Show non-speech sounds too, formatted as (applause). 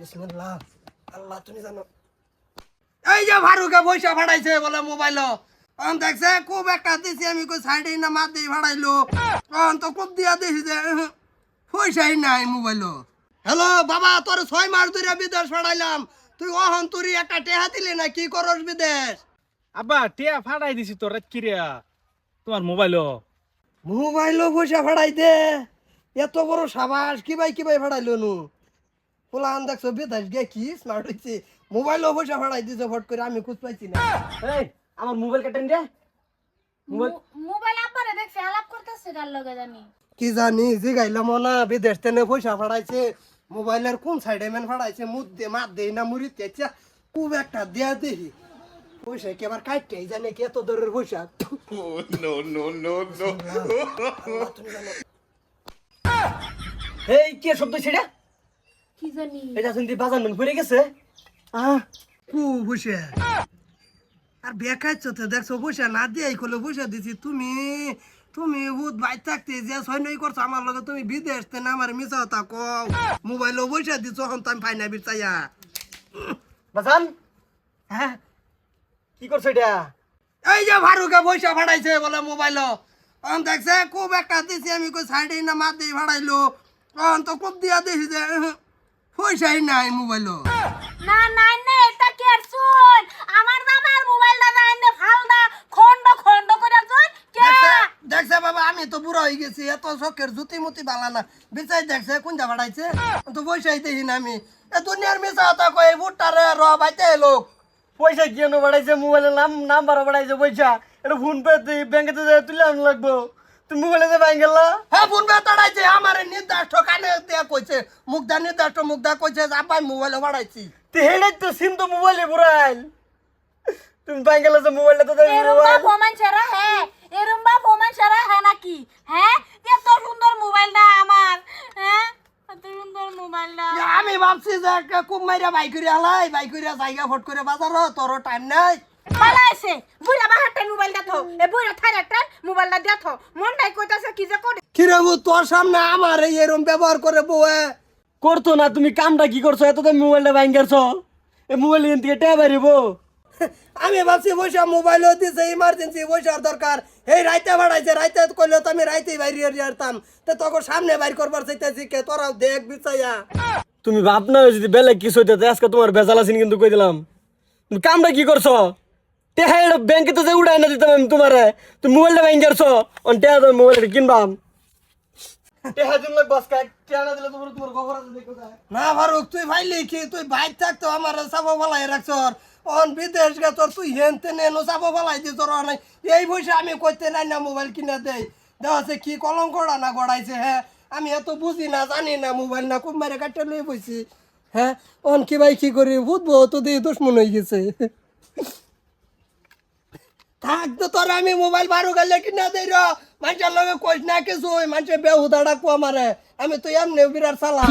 বিসমিল্লাহ। আল্লাহ তুমি জানো। এই যে ফারুকে পয়সা ভাড়াইছে বলে মোবাইল অন দেখছে খুব একটা দিছি আমি কই সাইডে না মাত দিয়ে ভাড়াইলো অন তো খুব দিয়া দিছি যে পয়সাই নাই মোবাইল হ্যালো বাবা তোর ছয় মাস ধরে বিদেশ ভাড়াইলাম তুই অহন তুরি একটা টেহা দিলি না কি করস বিদেশ? আব্বা টিয়া ফাটাই দিছি তোর কিরিয়া তোমার মোবাইলও মোবাইলও পয়সা ভাড়াই দে এত বড় সাবাস কি ভাই কি ভাই ভাড়াইলো নু? পোলান দেখছ বিদেশ গে কি স্মার্ট হইছে? মোবাইলও পয়সা ভাড়াই দিছে ফট করে আমি খুঁজ পাইছি না। এই আমার মোবাইল কাটেন রে। মোবাইল আপারে দেখছে আলাপ করতেছে কার লগে জানি। কি জানি জিগাইলাম না বিদেশ তেনে পয়সা ভাড়াইছে মোবাইলের কোন সাইডে মেন ভাড়াইছে মুদ দে মাত দে না মুড়ি তেচা খুব একটা দেয়া দেখি পয়সা কি আবার কাটতে জানে কি এত দরের পয়সা? (laughs) এই কে শব্দ ছেড়া কি জানি? এটা শুনতে বাজার মান পড়ে গেছে। আহ কু পয়সা আর বেকাইছ তো দেখছ পয়সা না দিয়ে কলে পয়সা দিছি। তুমি তুমি বহুত বাইর থাকতে যে সৈন্যই করছ আমার লগে তুমি বিদেশ তেনে আমার মিশা তা কও। মোবাইলও পয়সা দিছো এখন তো আমি ফাইনা বিচাইয়া বাজান? হ্যাঁ? কি করছ এটা? এই যে ফারুকে পয়সা ভাড়াইছে বলে মোবাইল অন দেখছে খুব একটা দিছি আমি কই সাইডে না মাত দিয়ে ভাড়াইলো অন তো খুব দিয়া দিছি যে পয়সাই নাই মোবাইল না নাই নে এটা কি আর শুন? আমার দামার মোবাইলটা নাই নে ফালদা খন্ড খন্ড করে শুন কে? দেখছে বাবা আমি তো বুড়া হয়ে গেছি এত শখের জুতি মুতি বালা না। বিচাই দেখছে কোনটা ভাড়াইছে তো পয়সাই দেখি না আমি। এ দুনিয়ার মিশা কথা কই বুটটারে র বাইতে লোক পয়সা কেন বাড়াইছে মোবাইলের নাম নাম্বার বাড়াইছে পয়সা। এটা ফোন পে ব্যাংকে তো তুলে আন লাগবো। তুমি মোবাইলে যে ব্যাংক গেলা হ্যাঁ ফোন পে তাড়াইছে আমার নির্দিষ্ট কানে দিয়ে কইছে। মুগ্ধা নির্দিষ্ট মুগ্ধা কইছে যে আব্বাই মোবাইল ভাড়াইছি তো হেলে তো সিম তো মোবাইলে বুড়াইল তুমি ব্যাংক গেলে যে মোবাইলটা তো এরম বা ফোমান ছাড়া হ্যাঁ এরম বা ফোমান ছাড়া হ্যাঁ নাকি? হ্যাঁ এত সুন্দর মোবাইলটা আমার হ্যাঁ আমি ভাবছি যে একটা খুব মাইরা বাইক করে আলাই বাইক করে জায়গা ফট করে বাজার তোর টাইম নাই। পালাইছে বুড়া বাহারটা মোবাইলটা থো এ বুড়া থাইরাটা মোবাইলটা দিয়া থো মন নাই কইতাছে কি যে করে। তোর সামনে আমার এই এরম ব্যবহার করে বউয়ে করতো না তুমি কামটা কি করছ? এত তো মোবাইলটা করছ এই মোবাইল এখান থেকে টেয়া পারিবো আমি ভাবছি পয়সা মোবাইলও দিছে ইমার্জেন্সি পয়সার দরকার। এই রাইতে বাড়াইছে রাইতে কইলে তো আমি রাইতেই বাইরে যেতাম। তো তখন সামনে বাইর করবার চাইতেছি কে? তোরাও দেখ বিচাইয়া তুমি ভাব না যদি বেলেগ কিছু হইতে আজকে তোমার ভেজাল আছেন কিন্তু কই দিলাম। তুমি কামটা কি করছ? টেহা এটা ব্যাংকে তো যে উড়াই না দিতাম আমি তোমারে। তুমি মোবাইলটা ব্যাংক করছ অন টেহা তুমি মোবাইলটা কিনবাম। টেহা দিন লাগবো আজকে। টেহা না দিলে তোমার তোমার খবর আছে দেখো না ফারুক তুই ভাইলি কি? তুই বাইক থাকতো আমার চাবো বলাই রাখছ অন বিদেশ গে তোর তুই হেন তেনে নো চাবো বলাই দি তোর অনেক। এই পয়সা আমি কইতে নাই না মোবাইল কিনে দেই। দেওয়াছে কি কলঙ্ক না গড়াইছে হ্যাঁ? আমি এত বুঝি না জানি না মোবাইল না খুব মারে কাটতে লই বইছি হ্যাঁ? অন কি ভাই কি করি? বুঝব তো দিয়ে দুশ্মন হয়ে গেছে। থাক তো তোর আমি মোবাইল বারো গেলে কিনা দেই র। মানুষের লগে কইস না কিছু মানুষের বেহুদা ডাকবো আমারে। আমি তো এমনি বিরাট চালা